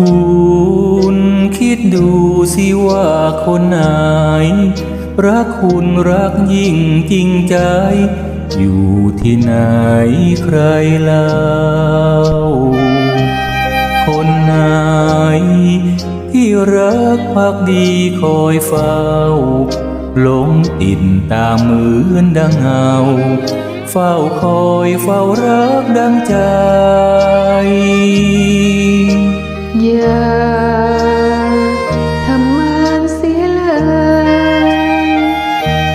คุณคิดดูสิว่าคนไหน รักคุณรักยิ่งจริงใจ อยู่ที่ไหนใครเล่า คนไหน ที่รักพักดีคอยเฝ้าหลงติดตามเหมือนดังเงา เฝ้าคอยเฝ้ารักดังใจ ย่าทำมันเสียเลย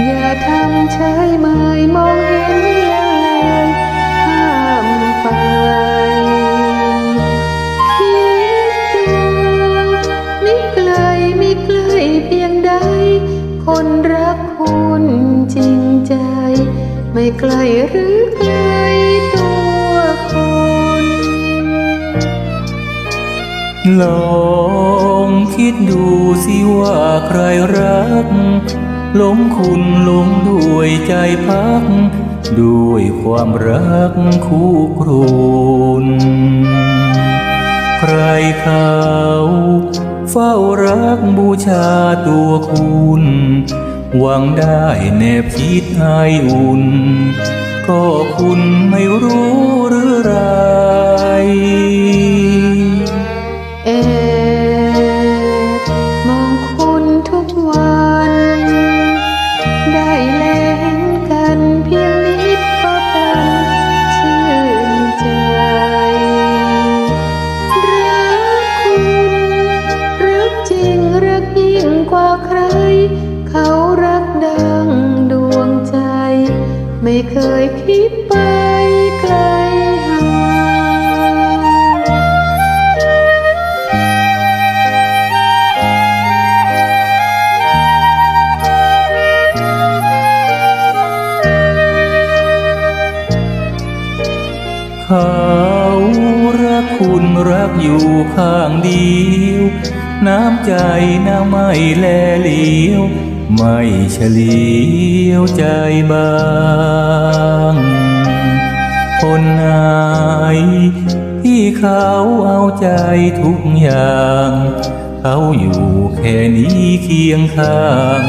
อย่าทำใช้ไม้มองเห็นเลยห้ามไปคิดดูไม่ไกลไม่ไกลเพียงใด คนรักคุณจริงใจ ไม่ไกลหรือไกล ลองคิดดูสิว่าใครรักหลงคุณหลงด้วยใจพัก ด้วยความรักคู่ครุนใครเขาเฝ้ารักบูชาตัวคุณหวังได้แนบคิดให้อุ่น ก็คุณไม่รู้หรือไร เขารักดังดวงใจ ไม่เคยคิดไปไกลห่างเขารักคุณรักอยู่ข้างเดียว น้ำใจน้ำไม่แลเหลียว ไม่เฉลียวใจบางคนไหนที่เขาเอาใจทุกอย่าง เขาอยู่แค่นี้เคียงข้าง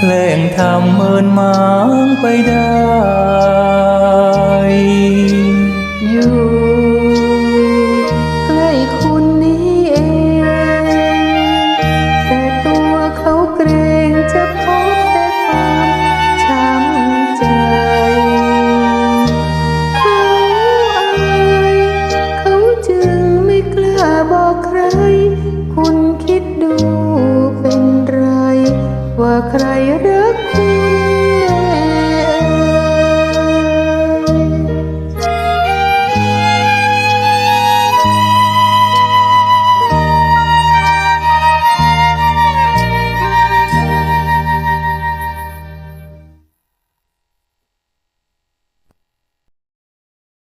แกล้งทำเมินมางไปได้ คุณคิดดูเป็นไร ว่าใครรักคุณ